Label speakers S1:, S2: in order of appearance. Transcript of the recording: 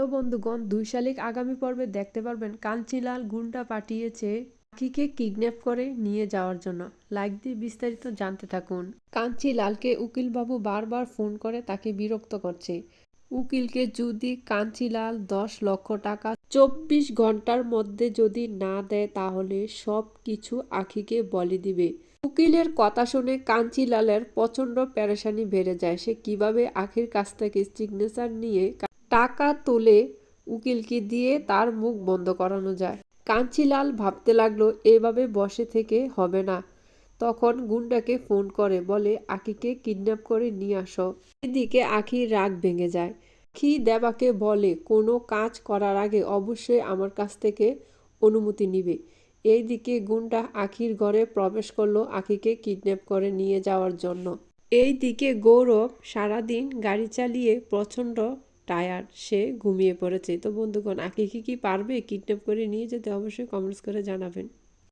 S1: তো বন্ধুগণ, দুই শালিক আগামী পর্বে দেখতে পারবেন কাঞ্চিলাল গুন্ডা পাঠিয়েছে আখিকে কিডন্যাপ করে নিয়ে যাওয়ার জন্য। লাইক দিয়ে বিস্তারিত জানতে থাকুন। কাঞ্চিলালকে উকিলবাবু বারবার ফোন করে তাকে বিরক্ত করছে। উকিলকে যদি কাঞ্চিলাল দশ লক্ষ টাকা চব্বিশ ঘণ্টার মধ্যে যদি না দেয়, তাহলে সব কিছু আখিকে বলে দিবে। উকিলের কথা শুনে কাঞ্চিলালের প্রচণ্ড প্যারেশানি বেড়ে যায়। সে কীভাবে আখির কাছ থেকে সিগনেচার নিয়ে টাকা তুলে উকিলকে দিয়ে তার মুখ বন্ধ করানো যায়। কাঞ্চিলাল ভাবতে লাগল, এভাবে বসে থেকে হবে না। তখন গুন্ডাকে ফোন করে, বলে আখিকে কিডন্যাপ করে নিয়ে আসো। এদিকে আখির রাগ ভেঙে যায়। আখি দেবাকে বলে, কোনো কাজ করার আগে অবশ্যই আমার কাছ থেকে অনুমতি নিবে। এইদিকে গুন্ডা আখির ঘরে প্রবেশ করল আখিকে কিডন্যাপ করে নিয়ে যাওয়ার জন্য। এইদিকে গৌরব সারাদিন গাড়ি চালিয়ে প্রচণ্ড টায়ার্ড সে ঘুমিয়ে পড়েছে। তো বন্ধুগণ আখিকে কি পারবে কিডন্যাপ করে নিয়ে যেতে? অবশ্যই কমেন্টস করে জানাবেন।